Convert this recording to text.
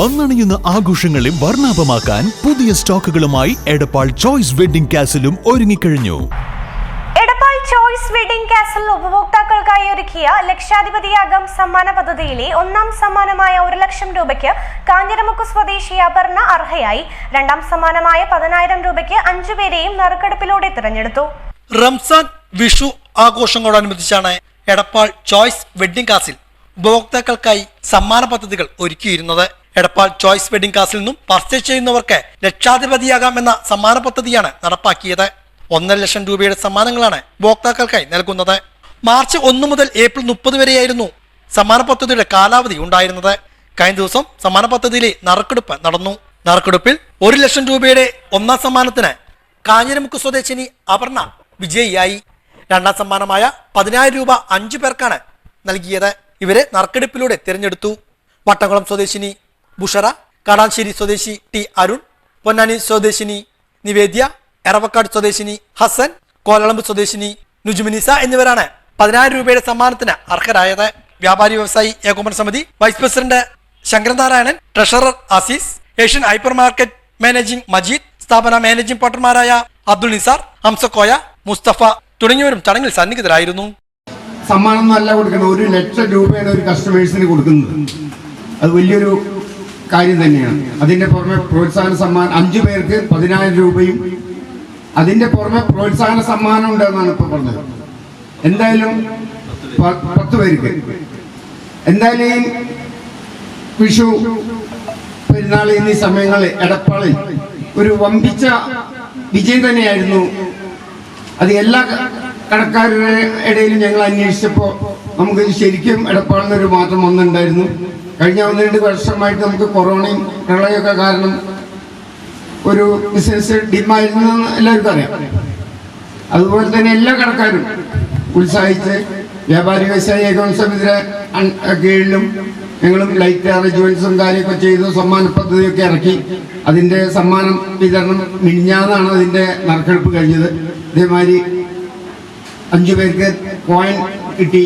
വന്നണിയുന്ന ആഘോഷങ്ങളെ വർണാഭമാക്കാൻ പുതിയ സ്റ്റോക്കുകളുമായി എടപ്പാൾ ചോയ്സ് വെഡിംഗ് കാസിലും ഒരുങ്ങിക്കഴിഞ്ഞു. എടപ്പാൾ ചോയ്സ് വെഡിംഗ് കാസൽ ഉപഭോക്താക്കൾക്കായി ഒരുക്കിയ ലക്ഷാധിപതിയാകം സമ്മാന പദ്ധതിയിലെ ഒന്നാം സമ്മാനമായ ഒരു ലക്ഷം രൂപയ്ക്ക് കാഞ്ഞിരമുക്ക് സ്വദേശി അപർണ അർഹയായി. രണ്ടാം സമ്മാനമായ പതിനായിരം രൂപയ്ക്ക് അഞ്ചുപേരെയും നറുക്കെടുപ്പിലൂടെ തിരഞ്ഞെടുത്തു. റംസാൻ വിഷു ആഘോഷങ്ങളോടനുബന്ധിച്ചാണ് എടപ്പാൾ ചോയ്സ് വെഡിംഗ് കാസിൽ ഉപഭോക്താക്കൾക്കായി സമ്മാന പദ്ധതികൾ ഒരുക്കിയിരുന്നത്. എടപ്പാൾ ചോയ്സ് വെഡിംഗ് കാസിൽ നിന്നും പർച്ചേസ് ചെയ്യുന്നവർക്ക് ലക്ഷാധിപതിയാകാം എന്ന സമ്മാന പദ്ധതിയാണ് നടപ്പാക്കിയത്. ഒന്നര ലക്ഷം രൂപയുടെ സമ്മാനങ്ങളാണ് ഉപഭോക്താക്കൾക്കായി നൽകുന്നത്. മാർച്ച് ഒന്ന് മുതൽ ഏപ്രിൽ മുപ്പത് വരെയായിരുന്നു സമ്മാന പദ്ധതിയുടെ കാലാവധി ഉണ്ടായിരുന്നത്. കഴിഞ്ഞ ദിവസം സമ്മാന പദ്ധതിയിലെ നറുക്കെടുപ്പ് നടന്നു. നറുക്കെടുപ്പിൽ ഒരു ലക്ഷം രൂപയുടെ ഒന്നാം സമ്മാനത്തിന് കാഞ്ഞിരമുക്ക് സ്വദേശിനി അപർണ വിജയിയായി. രണ്ടാം സമ്മാനമായ പതിനായിരം രൂപ അഞ്ചു പേർക്കാണ് നൽകിയത്. ഇവരെ നറുക്കെടുപ്പിലൂടെ തിരഞ്ഞെടുത്തു. വട്ടംകുളം സ്വദേശിനി ബുഷറ കാടാശ്ശേരി സ്വദേശി ടി അരുൺ പൊന്നാനി സ്വദേശിനി നിവേദ്യ എറവക്കാട് സ്വദേശിനി ഹസൻ കോലളമ്പ് സ്വദേശിനി നുജുമിനിസ എന്നിവരാണ് പതിനായിരം രൂപയുടെ സമ്മാനത്തിന് അർഹരായത്. വ്യാപാരി വ്യവസായി ഏകോപന സമിതി vice president Sankaranarayanan treasurer Azeez Asian hypermarket managing Majeed സ്ഥാപന മാനേജിംഗ് പാർട്ണർമാരായ അബ്ദുൾ നിസാർ ഹംസക്കോയ മുസ്തഫ തുടങ്ങിയവരും ചടങ്ങിൽ സന്നിഹിതരായിരുന്നു. സമ്മാനം അല്ല കൊടുക്കുന്നത് ഒരു ലക്ഷം രൂപയാണ് ഒരു കസ്റ്റമേഴ്സിന് കൊടുക്കുന്നത്. അത് വലിയൊരു കാര്യം തന്നെയാണ്. അതിന്റെ പുറമെ പ്രോത്സാഹന സമ്മാനം അഞ്ചു പേർക്ക് പതിനായിരം രൂപയും അതിന്റെ പുറമെ പ്രോത്സാഹന സമ്മാനം ഉണ്ടെന്നാണ് ഇപ്പൊ പറഞ്ഞത്. എന്തായാലും പത്ത് പേർക്ക്. എന്തായാലും വിഷു പെരുന്നാൾ എന്നീ സമയങ്ങളിൽ എടപ്പാളിൽ ഒരു വമ്പിച്ച വിജയം തന്നെയായിരുന്നു. അത് എല്ലാ കടക്കാരുടെ ഇടയിലും ഞങ്ങൾ അന്വേഷിച്ചപ്പോൾ നമുക്ക് ശരിക്കും എടപ്പാളിന് ഒരു മാറ്റം വന്നിട്ടുണ്ടായിരുന്നു. കഴിഞ്ഞ ഒന്ന് രണ്ട് വർഷമായിട്ട് നമുക്ക് കൊറോണയും പ്രളയമൊക്കെ കാരണം ഒരു ബിസിനസ് ഡിമായിരുന്നു എന്ന് എല്ലാവർക്കും അറിയാം. അതുപോലെ തന്നെ എല്ലാ കടക്കാരും ഉത്സാഹിച്ച് വ്യാപാരി വ്യവസായ ഏകോപന സമിതിയുടെ കീഴിലും ഞങ്ങളും ലൈറ്റ് അറേഞ്ച്മെന്റ്സും കാര്യമൊക്കെ ചെയ്തു സമ്മാന പദ്ധതിയൊക്കെ ഇറക്കി. അതിന്റെ സമ്മാനം വിതരണം മിനിഞ്ഞാന്നാണ് അതിന്റെ നറുക്കെടുപ്പ് കഴിഞ്ഞത്. ഇതേമാതിരി അഞ്ചു പേർക്ക് കോയിൻ കിട്ടി.